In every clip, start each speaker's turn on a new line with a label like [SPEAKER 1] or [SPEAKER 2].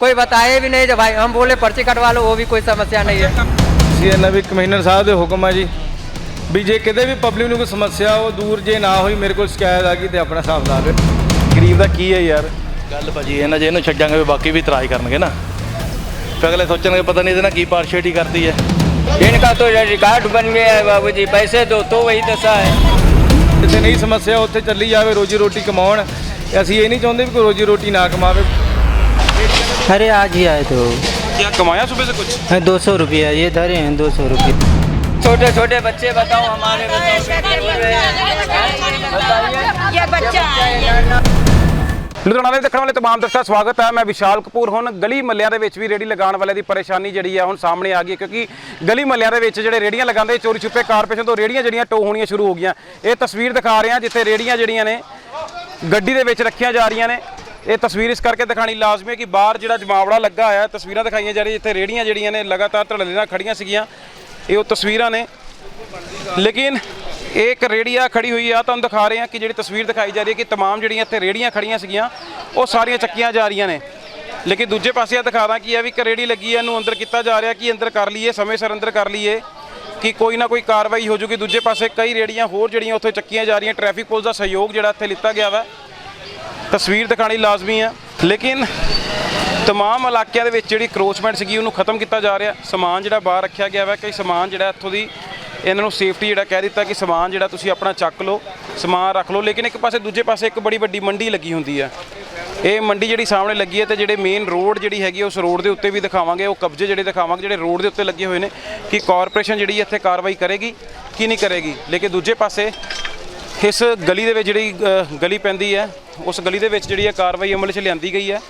[SPEAKER 1] कोई बताए भी नहीं जो भाई हम बोले पर्ची कटवा लो वो भी कोई समस्या नहीं है
[SPEAKER 2] ਸੀ ਇਹਨਾਂ ਵੀ ਕਮਿਸ਼ਨਰ ਸਾਹਿਬ ਦੇ ਹੁਕਮ ਆ ਜੀ ਵੀ ਜੇ ਕਿਤੇ ਵੀ ਪਬਲਿਕ ਨੂੰ ਕੋਈ ਸਮੱਸਿਆ ਉਹ ਦੂਰ ਜੇ ਨਾ ਹੋਈ ਮੇਰੇ ਕੋਲ ਸ਼ਿਕਾਇਤ ਆ ਗਈ ਤੇ ਆਪਣਾ ਹਿਸਾਬ ਲਾ ਲਓ ਗਰੀਬ ਦਾ ਕੀ ਹੈ ਯਾਰ
[SPEAKER 3] ਗੱਲ ਭਾਜੀ ਇਹਨਾਂ ਜੇ ਇਹਨੂੰ ਛੱਡਾਂਗੇ ਵੀ ਬਾਕੀ ਵੀ ਇਤਰਾਜ਼ ਕਰਨਗੇ ਨਾ ਫਿਰ ਅਗਲੇ ਸੋਚਣਗੇ ਪਤਾ ਨਹੀਂ ਇਹਦੇ ਨਾਲ ਕੀ ਪਾਰਸ਼ੇਟੀ ਕਰਦੀ ਹੈ
[SPEAKER 1] इनका तो रिकॉर्ड बन गया है बाबू जी पैसे दो तो वही दशा है
[SPEAKER 2] ਜਿੱਥੇ ਨਹੀਂ समस्या ਉੱਥੇ ਚੱਲੀ ਜਾਵੇ ਰੋਜੀ ਰੋਟੀ ਕਮਾਉਣ ਤੇ ਅਸੀਂ ਇਹ ਨਹੀਂ ਚਾਹੁੰਦੇ ਵੀ ਕੋਈ ਰੋਜੀ ਰੋਟੀ ਨਾ ਕਮਾਵੇ
[SPEAKER 4] अरे आज ही आए थे
[SPEAKER 3] क्या कमाया सुबह से कुछ
[SPEAKER 4] दो सौ रुपया ये धरे हैं दो सौ रुपये
[SPEAKER 1] छोटे छोटे बच्चे बताओ हमारे बताओ
[SPEAKER 5] ये बच्चा है
[SPEAKER 6] ਲੁਧਿਆਣਾ ਦੇ ਦੇਖਣ ਵਾਲੇ ਤਮਾਮ ਦਰਸ਼ਕਾਂ ਦਾ ਸਵਾਗਤ ਹੈ ਮੈਂ ਵਿਸ਼ਾਲ ਕਪੂਰ ਹੁਣ ਗਲੀ ਮੱਲਿਆਂ ਦੇ ਵਿੱਚ ਵੀ ਰੇੜੀ ਲਗਾਉਣ ਵਾਲੇ ਦੀ ਪਰੇਸ਼ਾਨੀ ਜਿਹੜੀ ਹੈ ਹੁਣ ਸਾਹਮਣੇ ਆ ਗਈ ਹੈ ਕਿਉਂਕਿ ਗਲੀ ਮੱਲਿਆਂ ਦੇ ਵਿੱਚ ਜਿਹੜੇ ਰੇੜੀਆਂ ਲਗਾਉਂਦੇ ਚੋਰੀ ਛੁਪੇ ਕਾਰਪੋਰੇਸ਼ਨ ਤੋਂ ਰੇੜੀਆਂ ਜਿਹੜੀਆਂ ਟੋ ਹੋਣੀਆਂ ਸ਼ੁਰੂ ਹੋ ਗਈਆਂ ਇਹ ਤਸਵੀਰ ਦਿਖਾ ਰਹੇ ਹਾਂ ਜਿੱਥੇ ਰੇੜੀਆਂ ਜਿਹੜੀਆਂ ਨੇ ਗੱਡੀ ਦੇ ਵਿੱਚ ਰੱਖੀਆਂ ਜਾ ਰਹੀਆਂ ਨੇ ਇਹ ਤਸਵੀਰ ਇਸ ਕਰਕੇ ਦਿਖਾਣੀ ਲਾਜ਼ਮੀ ਹੈ ਕਿ ਬਾਹਰ ਜਿਹੜਾ ਜਮਾਵੜਾ ਲੱਗਾ ਹੋਇਆ ਹੈ ਤਸਵੀਰਾਂ ਦਿਖਾਈਆਂ ਜਾ ਰਹੀਆਂ ਜਿੱਥੇ ਰੇੜੀਆਂ ਜਿਹੜੀਆਂ ਨੇ ਲਗਾਤਾਰ ਧੜੱਲੇ ਨਾਲ ਖੜੀਆਂ ਸੀਗੀਆਂ ਇਹ ਉਹ ਤਸਵੀਰਾਂ ਨੇ ਲੇਕਿਨ ਇਹ ਇੱਕ ਰੇੜੀਆ ਖੜੀ ਹੋਈ ਆ ਤੁਹਾਨੂੰ ਦਿਖਾ ਰਹੇ ਹਾਂ ਕਿ ਜਿਹੜੀ ਤਸਵੀਰ ਦਿਖਾਈ ਜਾ ਰਹੀ ਹੈ ਕਿ तमाम ਜਿਹੜੀਆਂ ਇੱਥੇ ਰੇੜੀਆਂ ਖੜੀਆਂ ਸੀਗੀਆਂ ਉਹ ਸਾਰੀਆਂ ਚੱਕੀਆਂ ਜਾ ਰਹੀਆਂ ਨੇ ਲੇਕਿਨ ਦੂਜੇ ਪਾਸੇ ਇਹ ਦਿਖਾ ਦਾਂ ਕਿ ਇਹ ਵੀ ਇੱਕ ਰੇੜੀ ਲੱਗੀ ਹੈ ਇਹਨੂੰ ਅੰਦਰ ਕੀਤਾ ਜਾ ਰਿਹਾ ਕਿ ਅੰਦਰ ਕਰ ਲਈਏ ਸਮੇਂ ਸਿਰ ਅੰਦਰ ਕਰ ਲਈਏ ਕਿ ਕੋਈ ਨਾ ਕੋਈ ਕਾਰਵਾਈ ਹੋ ਜੂਗੀ ਦੂਜੇ ਪਾਸੇ ਕਈ ਰੇੜੀਆਂ ਹੋਰ ਜਿਹੜੀਆਂ ਉੱਥੇ ਚੱਕੀਆਂ ਜਾ ਰਹੀਆਂ ਟ੍ਰੈਫਿਕ ਪੁਲਿਸ ਦਾ ਸਹਿਯੋਗ ਜਿਹੜਾ ਇੱਥੇ ਲਿੱਤਾ ਗਿਆ ਵਾ ਤਸਵੀਰ ਦਿਖਾਣੀ ਲਾਜ਼ਮੀ ਆ। ਲੇਕਿਨ ਤਮਾਮ ਇਲਾਕਿਆਂ ਦੇ ਵਿੱਚ ਜਿਹੜੀ ਕਰੋਚਮੈਂਟ ਸੀਗੀ, ਉਹਨੂੰ ਖਤਮ ਕੀਤਾ ਜਾ ਰਿਹਾ। ਸਮਾਨ ਜਿਹੜਾ ਬਾਹਰ ਰੱਖਿਆ ਗਿਆ ਵਾ ਕਿ ਸਮਾਨ ਜਿਹੜਾ ਇੱਥੋਂ ਦੀ ਇਹਨਾਂ ਨੂੰ ਸੇਫਟੀ ਜਿਹੜਾ ਕਹਿ ਦਿੱਤਾ ਕਿ ਸਮਾਨ ਜਿਹੜਾ ਤੁਸੀਂ ਆਪਣਾ ਚੱਕ ਲਓ, ਸਮਾਨ ਰੱਖ ਲਓ। ਲੇਕਿਨ ਇੱਕ ਪਾਸੇ, ਦੂਜੇ ਪਾਸੇ ਇੱਕ ਬੜੀ ਵੱਡੀ ਮੰਡੀ ਲੱਗੀ ਹੁੰਦੀ ਹੈ ਇਹ ਮੰਡੀ ਜਿਹੜੀ ਸਾਹਮਣੇ ਲੱਗੀ ਹੈ ਤੇ ਜਿਹੜੇ ਮੇਨ ਰੋਡ ਜਿਹੜੀ ਹੈਗੀ ਉਸ ਰੋਡ ਦੇ ਉੱਤੇ ਵੀ ਦਿਖਾਵਾਂਗੇ। ਉਹ ਕਬਜ਼ੇ ਜਿਹੜੇ ਦਿਖਾਵਾਂਗੇ, ਜਿਹੜੇ ਰੋਡ ਦੇ ਉੱਤੇ ਲੱਗੇ ਹੋਏ ਨੇ ਕਿ ਕਾਰਪੋਰੇਸ਼ਨ ਜਿਹੜੀ ਇੱਥੇ ਕਾਰਵਾਈ ਕਰੇਗੀ ਕਿ ਨਹੀਂ ਕਰੇਗੀ। ਲੇਕਿਨ ਦੂਜੇ ਪਾਸੇ ਇਸ ਗਲੀ ਦੇ ਵਿੱਚ ਜਿਹੜੀ ਅ, ਗਲੀ ਪੈਂਦੀ ਹੈ ਉਸ ਗਲੀ ਦੇ ਵਿੱਚ ਜਿਹੜੀ ਹੈ ਕਾਰਵਾਈ ਅਮਲ 'ਚ ਲਿਆਂਦੀ ਗਈ ਹੈ।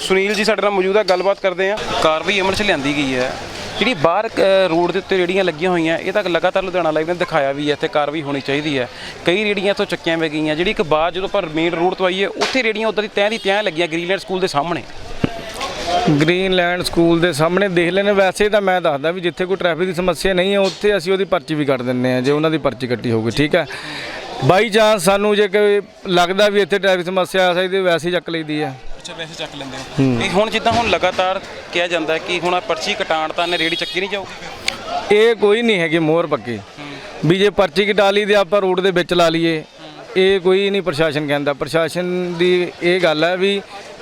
[SPEAKER 6] ਸੁਨੀਲ ਜੀ ਸਾਡੇ ਨਾਲ ਮੌਜੂਦ ਹੈ ਗੱਲਬਾਤ ਕਰਦੇ ਹਾਂ। ਕਾਰਵਾਈ ਅਮਲ 'ਚ ਲਿਆਂਦੀ ਗਈ ਹੈ। ਜਿਹੜੀ ਬਾਹਰ ਰੋਡ ਦੇ ਉੱਤੇ ਰੇੜੀਆਂ ਲੱਗੀਆਂ ਹੋਈਆਂ ਇਹ ਤਾਂ ਲਗਾਤਾਰ ਲੁਧਿਆਣਾ ਲਾਈਵ ਨੇ ਦਿਖਾਇਆ ਵੀ ਹੈ ਇੱਥੇ ਕਾਰਵਾਈ ਹੋਣੀ ਚਾਹੀਦੀ ਹੈ। ਕਈ ਰੇੜੀਆਂ ਤੋਂ ਚੱਕੀਆਂ ਵੇ ਗਈਆਂ। ਜਿਹੜੀ ਇੱਕ ਬਾਹਰ ਜਦੋਂ ਆਪਾਂ ਮੇਨ ਰੋਡ ਤੋਂ ਆਈਏ ਉੱਥੇ ਰੇੜੀਆਂ ਉਦਾਂ ਦੀ ਤੈਂ ਦੀ ਤੈਂ ਲੱਗੀਆਂ ਗ੍ਰੀਨਲੈਂਡ ਸਕੂਲ ਦੇ ਸਾਹਮਣੇ।
[SPEAKER 2] ਗ੍ਰੀਨਲੈਂਡ ਸਕੂਲ ਦੇ ਸਾਹਮਣੇ ਦੇਖ ਲੈਣੇ ਵੈਸੇ ਤਾਂ ਮੈਂ ਦੱਸਦਾ ਵੀ ਜਿੱਥੇ ਕੋਈ ਟ੍ਰੈਫਿਕ ਦੀ ਸਮੱਸਿਆ ਨਹੀਂ ਹੈ ਉੱਥੇ ਅਸੀਂ ਉਹਦੀ ਪਰਚੀ ਵੀ ਕੱਟ ਦਿੰਨੇ ਆ ਜੇ ਉਹਨਾਂ ਦੀ ਪਰਚੀ ਕੱਟੀ ਹੋਊਗੀ ਠੀਕ ਹੈ। ਬਾਈ ਚਾਂਸ ਸਾਨੂੰ ਜੇ ਕੋਈ ਲੱਗਦਾ ਵੀ ਇੱਥੇ ਟ੍ਰੈਫਿਕ ਸਮੱਸਿਆ ਆ ਸਕਦੀ ਵੈਸੇ ਹੀ ਚੱਕ ਲਈਦੀ ਹੈ
[SPEAKER 6] ਅੱਛਾ ਵੈਸੇ ਚੱਕ ਲੈਂਦੇ ਹੋ। ਇਹ ਹੁਣ ਜਿੱਦਾਂ ਹੁਣ ਲਗਾਤਾਰ ਕਿਹਾ ਜਾਂਦਾ ਹੈ ਕਿ ਹੁਣ ਆਹ ਪਰਚੀ ਕਟਾਣ ਤਾਂ ਇਹਨੇ ਰੇੜੀ ਚੱਕੀ ਨਹੀਂ ਜਾਊਗੀ
[SPEAKER 2] ਇਹ ਕੋਈ ਨਹੀਂ ਹੈਗੀ ਮੋਹਰ ਪੱਕੀ। ਵੀ ਜੇ ਪਰਚੀ ਕਟਾ ਲਈ ਤੇ ਆਪਾਂ ਰੋਡ ਦੇ ਵਿੱਚ ਲਾ ਲਈਏ। ਇਹ ਕੋਈ ਨਹੀਂ ਪ੍ਰਸ਼ਾਸਨ ਕਹਿੰਦਾ। ਪ੍ਰਸ਼ਾਸਨ ਦੀ ਇਹ ਗੱਲ ਹੈ ਵੀ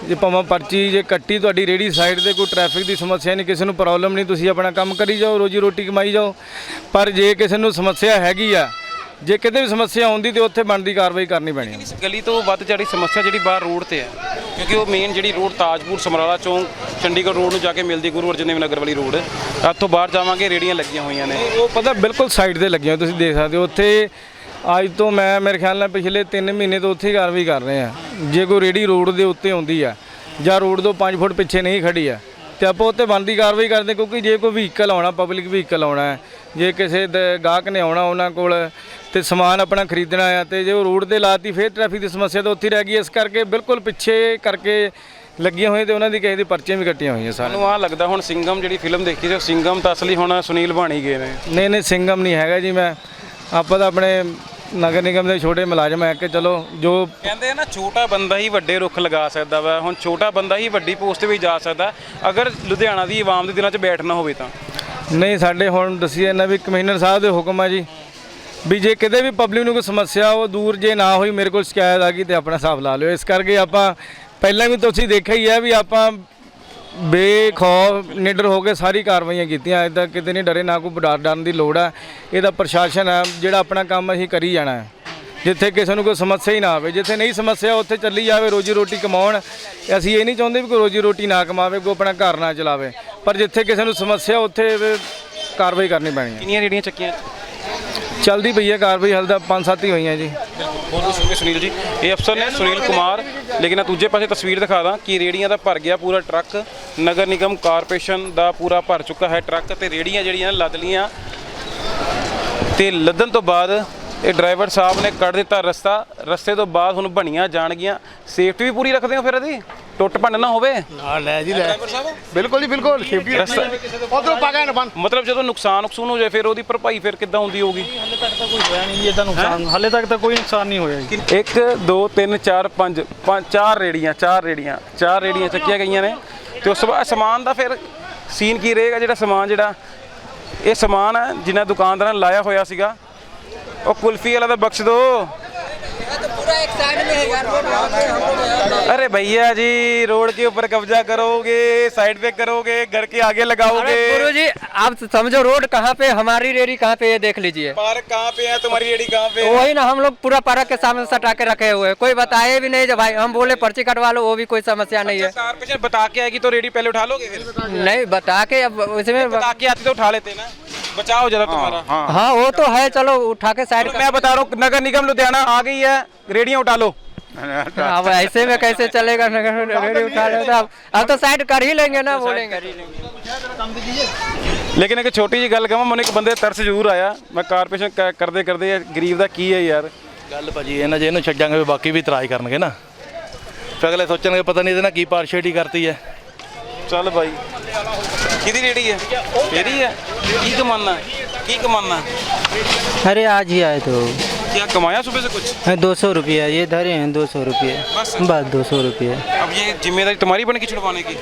[SPEAKER 2] ਜੇ ਭਾਵੇਂ ਪਰਚੀ ਜੇ ਕੱਟੀ ਤੁਹਾਡੀ ਰੇੜੀ ਸਾਈਡ ਤੇ ਕੋਈ ਟ੍ਰੈਫਿਕ ਦੀ ਸਮੱਸਿਆ ਨਹੀਂ ਕਿਸੇ ਨੂੰ ਪ੍ਰੋਬਲਮ ਨਹੀਂ ਤੁਸੀਂ ਆਪਣਾ ਕੰਮ ਕਰੀ ਜਾਓ ਰੋਜੀ ਰੋਟੀ ਕਮਾਈ ਜਾਓ। ਪਰ ਜੇ ਕਿਸੇ ਨੂੰ ਸਮੱਸਿਆ ਹੈਗੀ ਆ ਜੇ ਕਿਤੇ ਵੀ ਸਮੱਸਿਆ ਆਉਂਦੀ ਤੇ ਉੱਥੇ ਬਣਦੀ ਕਾਰਵਾਈ ਕਰਨੀ ਪੈਣੀ ਹੈ।
[SPEAKER 6] ਇਸ ਗਲੀ ਤੋਂ ਵੱਧ ਜਿਹੜੀ ਸਮੱਸਿਆ ਜਿਹੜੀ ਬਾਹਰ ਰੋਡ ਤੇ ਹੈ ਕਿਉਂਕਿ ਉਹ ਮੇਨ ਜਿਹੜੀ ਰੋਡ ਤਾਜਪੁਰ ਸਮਰਾਲਾ ਚੌਂਕ ਚੰਡੀਗੜ੍ਹ ਰੋਡ ਨੂੰ ਜਾ ਕੇ ਮਿਲਦੀ ਗੁਰੂ ਅਰਜਨ ਦੇਵ ਨਗਰ ਵਾਲੀ ਰੋਡ ਇੱਥੋਂ ਬਾਹਰ ਜਾਵਾਂਗੇ ਰੇੜੀਆਂ ਲੱਗੀਆਂ ਹੋਈਆਂ ਨੇ।
[SPEAKER 2] ਉਹ ਪਤਾ ਬਿਲਕੁਲ ਸਾਈਡ ਤੇ ਲੱਗੀਆਂ ਤੁਸੀਂ ਦੇਖ ਸਕਦੇ ਹੋ ਉੱਥੇ ਅੱਜ ਤੋਂ ਮੈਂ ਮੇਰੇ ਖਿਆਲ ਨਾਲ ਪਿਛਲੇ 3 ਮਹੀਨੇ ਤੋਂ ਉੱਥੇ ਹੀ ਕਾਰਵਾਈ ਕਰ ਰਹੇ ਆ ਜੇ ਕੋਈ ਰੇੜੀ ਰੋਡ ਦੇ ਉੱਤੇ ਆਉਂਦੀ ਆ ਜਾਂ ਰੋਡ ਤੋਂ 5 ਫੁੱਟ ਪਿੱਛੇ ਨਹੀਂ ਖੜੀ ਆ ਤੇ ਆਪਾਂ ਉੱਤੇ ਬਣਦੀ ਕਾਰਵਾਈ ਕਰਦੇ ਕਿਉਂਕਿ ਜੇ ਕੋਈ ਵਹੀਕਲ ਆਉਣਾ ਪਬਲਿਕ ਵਹੀਕਲ ਆਉਣਾ ਜੇ ਕਿਸੇ ਗਾਹਕ ਨੇ ਆਉਣਾ ਉਹਨਾਂ ਕੋਲ ਤੇ ਸਮਾਨ ਆਪਣਾ ਖਰੀਦਣਾ ਆ ਤੇ ਜੇ ਉਹ ਰੋਡ ਤੇ ਲਾਤੀ ਫਿਰ ਟ੍ਰੈਫਿਕ ਦੀ ਸਮੱਸਿਆ ਤਾਂ ਉੱਥੇ ਰਹਿ ਗਈ। ਇਸ ਕਰਕੇ ਬਿਲਕੁਲ ਪਿੱਛੇ ਕਰਕੇ ਲੱਗੀਆਂ ਹੋਈਆਂ ਤੇ ਉਹਨਾਂ ਦੀ ਕਿਸੇ ਦੀ ਪਰਚੀਆਂ ਵੀ ਕੱਟੀਆਂ ਹੋਈਆਂ
[SPEAKER 6] ਮੈਨੂੰ ਆਹ ਲੱਗਦਾ ਹੁਣ ਸਿੰਗਮ ਜਿਹੜੀ ਫਿਲਮ ਦੇਖੀ ਸੀ ਸਿੰਗਮ ਤਾਂ ਅਸਲੀ ਹੁਣ ਸੁਨੀਲ ਬਾਣੀ ਗਏ ਨੇ।
[SPEAKER 2] ਨਹੀਂ ਨਹੀਂ ਸਿੰਘਮ ਨਹੀਂ ਹੈਗਾ ਜੀ ਮੈਂ। ਆਪਾਂ ਤਾਂ ਆਪਣੇ ਨਗਰ ਨਿਗਮ ਦੇ ਛੋਟੇ ਮੁਲਾਜ਼ਮ ਹੈ ਕਿ ਚਲੋ ਜੋ
[SPEAKER 6] ਕਹਿੰਦੇ ਆ ਨਾ ਛੋਟਾ ਬੰਦਾ ਹੀ ਵੱਡੇ ਰੁੱਖ ਲਗਾ ਸਕਦਾ ਵਾ। ਹੁਣ ਛੋਟਾ ਬੰਦਾ ਹੀ ਵੱਡੀ ਪੋਸਟ ਤੇ ਵੀ ਜਾ ਸਕਦਾ। ਅਗਰ ਲੁਧਿਆਣਾ ਦੀ ਆਵਾਮ ਦੇ ਦਿਲਾਂ 'ਚ ਬੈਠਣਾ ਹੋਵੇ ਤਾਂ।
[SPEAKER 2] ਨਹੀਂ ਸਾਡੇ ਹੁਣ ਦੱਸੀਏ ਨਾ ਵੀ ਕਮਿਸ਼ਨਰ ਸਾਹਿਬ ਦੇ ਹੁਕਮ ਆ ਜੀ। ਵੀ ਜੇ ਕਿਤੇ ਵੀ ਪਬਲਿਕ ਨੂੰ ਕੋਈ ਸਮੱਸਿਆ ਉਹ ਦੂਰ ਜੇ ਨਾ ਹੋਈ, ਮੇਰੇ ਕੋਲ ਸ਼ਿਕਾਇਤ ਆ ਗਈ ਤੇ ਆਪਣਾ ਹਿਸਾਬ ਲਾ ਲਿਓ। ਇਸ ਕਰਕੇ ਆਪਾਂ ਪਹਿਲਾਂ ਵੀ ਤੁਸੀਂ ਦੇਖਿਆ ਹੀ ਹੈ ਵੀ ਆਪਾਂ ਬੇਖੌਫ, ਨਿਡਰ ਹੋ ਕੇ ਸਾਰੀ ਕਾਰਵਾਈਆਂ ਕੀਤੀਆਂ। ਅੱਜ ਕਿਤੇ ਨਹੀਂ ਡਰੇ, ਨਾ ਕੋਈ ਡਰ ਡਰਨ ਦੀ ਲੋੜ ਹੈ ਇਹਦਾ ਪ੍ਰਸ਼ਾਸਨ ਹੈ ਜਿਹੜਾ ਆਪਣਾ ਕੰਮ ਅਸੀਂ ਕਰੀ ਜਾਣਾ ਹੈ। ਜਿੱਥੇ ਕਿਸੇ ਨੂੰ ਕੋਈ ਸਮੱਸਿਆ ਹੀ ਨਾ ਆਵੇ, ਜਿੱਥੇ ਨਹੀਂ ਸਮੱਸਿਆ, ਉੱਥੇ ਚੱਲੀ ਜਾਵੇ ਰੋਜੀ ਰੋਟੀ ਕਮਾਉਣ। ਅਸੀਂ ਇਹ ਨਹੀਂ ਚਾਹੁੰਦੇ ਵੀ ਕੋਈ ਰੋਜੀ ਰੋਟੀ ਨਾ ਕਮਾਵੇ, ਕੋਈ ਆਪਣਾ ਘਰ ਨਾ ਚਲਾਵੇ। ਪਰ ਜਿੱਥੇ ਕਿਸੇ ਨੂੰ ਸਮੱਸਿਆ, ਉੱਥੇ ਕਾਰਵਾਈ ਕਰਨੀ ਪੈਣੀ ਹੈ।
[SPEAKER 6] ਕਿੰਨੀਆਂ ਰੇੜੀਆਂ ਚੱਕੀਆਂ?
[SPEAKER 2] ਚੱਲਦੀ ਪਈ ਹੈ ਕਾਰਵਾਈ ਹਾਲੇ ਤਾਂ ਪੰਜ ਸੱਤ ਹੀ ਹੋਈਆਂ ਜੀ।
[SPEAKER 6] ਬਹੁਤ ਬਹੁਤ ਸ਼ੁਕਰੀਆ ਸੁਨੀਲ ਜੀ। ਇਹ ਅਫਸਰ ਨੇ ਸੁਨੀਲ ਕੁਮਾਰ, ਲੇਕਿਨ ਆ ਦੂਜੇ ਪਾਸੇ ਤਸਵੀਰ ਦਿਖਾ ਦਾਂ ਕਿ ਰੇੜੀਆਂ ਦਾ ਭਰ ਗਿਆ ਪੂਰਾ ਟਰੱਕ। ਨਗਰ ਨਿਗਮ ਕਾਰਪੋਰੇਸ਼ਨ ਦਾ ਪੂਰਾ ਭਰ ਚੁੱਕਾ ਹੈ ਟਰੱਕ ਤੇ ਰੇੜੀਆਂ ਜਿਹੜੀਆਂ ਲੱਦ ਲੀਆਂ ਤੇ ਲੱਦਣ ਤੋਂ ਬਾਅਦ ਇਹ ਡਰਾਈਵਰ ਸਾਹਿਬ ਨੇ ਕੱਢ ਦਿੱਤਾ ਰਸਤਾ। ਰਸਤੇ ਤੋਂ ਬਾਅਦ ਹੁਣ ਬਣੀਆਂ ਜਾਣਗੀਆਂ। ਸੇਫਟੀ ਵੀ ਪੂਰੀ ਰੱਖਦੇ ਹੋ ਫਿਰ ਇਹਦੀ? ਟੁੱਟ ਭੰਨ ਨਾ ਹੋਵੇ।
[SPEAKER 7] ਹਾਂ ਲੈ ਜੀ ਲੈ। ਬਿਲਕੁਲ ਜੀ ਬਿਲਕੁਲ ਸੇਫਟੀ
[SPEAKER 6] ਰਸਤਾ
[SPEAKER 7] ਉਧਰੋਂ ਪਾ ਕੇ ਨਾ ਬੰਨ
[SPEAKER 6] ਮਤਲਬ ਜਦੋਂ ਨੁਕਸਾਨ ਨੁਕਸੂਨ ਹੋ ਜਾਏ ਫਿਰ ਉਹਦੀ ਭਰਪਾਈ ਫਿਰ ਕਿੱਦਾਂ ਹੁੰਦੀ ਹੋਊਗੀ?
[SPEAKER 7] ਹਲੇ ਤੱਕ ਤਾਂ ਕੋਈ ਹੋਇਆ ਨਹੀਂ ਜੀ ਇਹਦਾ ਨੁਕਸਾਨ ਹਲੇ ਤੱਕ ਤਾਂ ਕੋਈ ਨੁਕਸਾਨ ਨਹੀਂ ਹੋਇਆ ਜੀ।
[SPEAKER 6] 1 2 3 4 5 ਚਾਰ ਰੇੜੀਆਂ ਚਾਰ ਰੇੜੀਆਂ ਚਾਰ ਰੇੜੀਆਂ ਚੱਕੀਆਂ ਗਈਆਂ ਨੇ। ਤੇ ਉਸ ਤੋਂ ਸਮਾਨ ਦਾ ਫਿਰ ਸੀਨ ਕੀ ਰਹੇਗਾ ਜਿਹੜਾ ਸਮਾਨ ਜਿਹੜਾ ਇਹ ਸਮਾਨ ਹੈ ਜਿਨ੍ਹਾਂ ਦੁਕਾਨਦਾਰਾਂ ਨੇ ਲਾਇਆ ਹੋਇਆ ਸੀਗਾ। ਉਹ ਕੁਲਫੀ ਵਾਲਾ ਤਾਂ ਬਖਸ਼ ਦੋ। अरे भैया जी रोड के ऊपर कब्जा करोगे साइड पे करोगे घर के आगे लगाओगे।
[SPEAKER 8] गुरु जी आप समझो रोड कहाँ पे हमारी रेडी कहाँ पे ये देख लीजिए।
[SPEAKER 6] पार्क कहाँ पे है तुम्हारी रेडी कहाँ पे?
[SPEAKER 8] वही ना हम लोग पूरा पार्क के सामने सटा के रखे हुए हैं। कोई बताए भी नहीं जो भाई हम बोले पर्ची कटवा लो वो भी कोई समस्या नहीं है।
[SPEAKER 6] कारपोरेशन बता के आएगी तो रेडी पहले उठा लोगे
[SPEAKER 8] नहीं बता के अब उसमें
[SPEAKER 6] बता के आती तो उठा लेते ना। बचाओ जरा तुम्हारा हाँ
[SPEAKER 8] हाँ वो तो है चलो उठा के साइड
[SPEAKER 6] मैं बता रहा हूँ नगर निगम लुधियाना आ गई है रेडियां उठा लो
[SPEAKER 8] अब ऐसे में कैसे चलेगा नगर रेडी उठा ले तो अब अब तो साइड कर ही लेंगे ना बोलेंगे
[SPEAKER 6] ਲੇਕਿਨ ਇੱਕ ਛੋਟੀ ਜੀ ਗੱਲ ਕਹਾਂ ਮੈਨੂੰ ਇੱਕ ਬੰਦੇ ਦਾ ਤਰਸ ਜ਼ਰੂਰ ਆਇਆ ਮੈਂ ਕਾਰਪੋਰੇਸ਼ਨ ਕ- ਕਰਦੇ ਕਰਦੇ ਇਹ ਗਰੀਬ ਦਾ ਕੀ ਹੈ ਯਾਰ
[SPEAKER 3] ਗੱਲ ਭਾਜੀ ਇਹਨਾਂ ਜੇ ਇਹਨੂੰ ਛੱਡਾਂਗੇ ਵੀ ਬਾਕੀ ਵੀ ਇਤਰਾਜ਼ ਕਰਨਗੇ ਨਾ ਫਿਰ ਅਗਲੇ ਸੋਚਣਗੇ ਪਤਾ ਨਹੀਂ ਇਹਦੇ ਨਾਲ ਕੀ ਪਾਰਸ਼ੇਟੀ ਕਰਤੀ ਹੈ
[SPEAKER 6] ਚੱਲ ਬਾਈ ਕਿਹਦੀ ਰੇੜੀ ਹੈ ਤੇਰੀ ਹੈ ਕੀ ਕਮਾਨਾ ਕੀ ਕਮਾਨਾ
[SPEAKER 4] अरे आज ही आए तो
[SPEAKER 6] क्या कमाया सुबह से कुछ
[SPEAKER 4] दो सौ रुपया ये धरे हैं दो सौ रुपये
[SPEAKER 6] बस?
[SPEAKER 4] बस दो सौ रुपये
[SPEAKER 6] अब ये जिम्मेदारी तुम्हारी बन की छुड़वाने की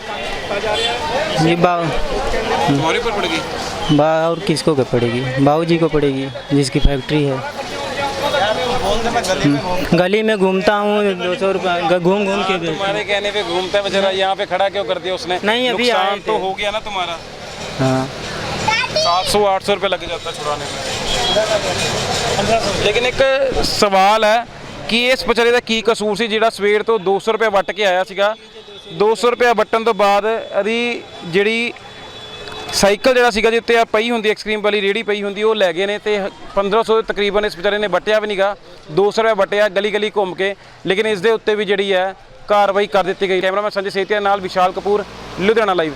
[SPEAKER 4] ये बा
[SPEAKER 6] तुम्हारे ऊपर पड़ गई
[SPEAKER 4] बा और किसको क्या पड़ेगी बाबू जी को पड़ेगी जिसकी फैक्ट्री है गली में घूमता हूँ दो सौ रुपया घूम घूम के बेचता
[SPEAKER 6] तुम्हारे कहने पे घूमता है बेचारा यहाँ पे खड़ा क्यों कर दिया उसने
[SPEAKER 4] नहीं, अभी आए
[SPEAKER 6] नुकसान तो
[SPEAKER 4] थे।
[SPEAKER 6] हो गया ना तुम्हारा
[SPEAKER 4] हूँ। हाँ
[SPEAKER 6] सात सौ आठ सौ रुपये लग जाता है छुड़ाने में ਲੇਕਿਨ ਇੱਕ ਸਵਾਲ ਹੈ ਕਿ ਇਸ ਵਿਚਾਰੇ ਦਾ ਕੀ ਕਸੂਰ ਸੀ ਜਿਹੜਾ ਸਵੇਰ ਤੋਂ 200 ਰੁਪਏ ਵੱਟ ਕੇ ਆਇਆ ਸੀਗਾ 200 ਰੁਪਏ ਵੱਟਣ ਤੋਂ ਬਾਅਦ ਇਹਦੀ ਜਿਹੜੀ ਸਾਈਕਲ ਜਿਹੜਾ ਸੀਗਾ ਜੀ ਉੱਤੇ ਆ ਪਈ ਹੁੰਦੀ ਆਈਸਕ੍ਰੀਮ ਵਾਲੀ ਰੇੜੀ ਪਈ ਹੁੰਦੀ, ਉਹ ਲੈ ਗਏ ਨੇ ਤੇ 1500 ਤਕਰੀਬਨ ਇਸ ਵਿਚਾਰੇ ਨੇ ਵੱਟਿਆ ਵੀ ਨਹੀਂਗਾ 200 ਰੁਪਏ ਵੱਟਿਆ ਗਲੀ ਗਲੀ ਘੁੰਮ ਕੇ। ਲੇਕਿਨ ਇਸ ਦੇ ਉੱਤੇ ਵੀ ਜਿਹੜੀ ਹੈ ਕਾਰਵਾਈ ਕਰ ਦਿੱਤੀ ਗਈ। ਕੈਮਰਾਮੈਨ ਸੰਜੇ ਸੇਤੀਆ ਨਾਲ ਵਿਸ਼ਾਲ ਕਪੂਰ, ਲੁਧਿਆਣਾ ਲਾਈਵ